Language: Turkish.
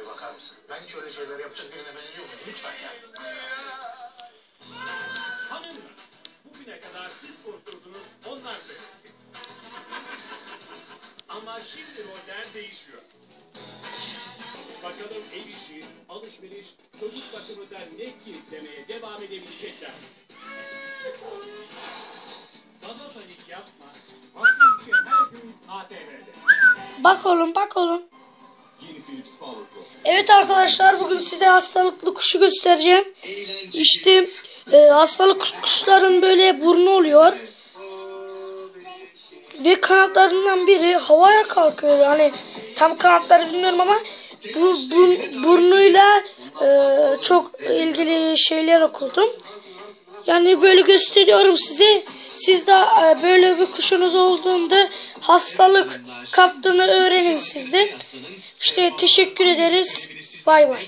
bir bakar mısın? Ben hiç öyle şeyler yapacak birine benziyor muyum? Lütfen ya. Hanımlar, bugüne kadar siz koşturdunuz, onlar seyretti. Ama şimdi roller değişiyor. Bakalım ev işi, alışveriş, çocuk bakımı da ne ki demeye devam edebilecekler. Baba panik yapma. Hafta içi her gün ATV'de. Bak oğlum bak oğlum. Evet arkadaşlar bugün size hastalıklı kuşu göstereceğim. İşte e, hastalık kuş- kuşların böyle burnu oluyor. Ve kanatlarından biri havaya kalkıyor. Hani tam kanatları bilmiyorum ama bu, bu burnuyla e, çok ilgili şeyler okudum. Yani böyle gösteriyorum size. Siz de e, böyle bir kuşunuz olduğunda hastalık kaptığını öğrenin siz de. İşte teşekkür ederiz. Bay bay.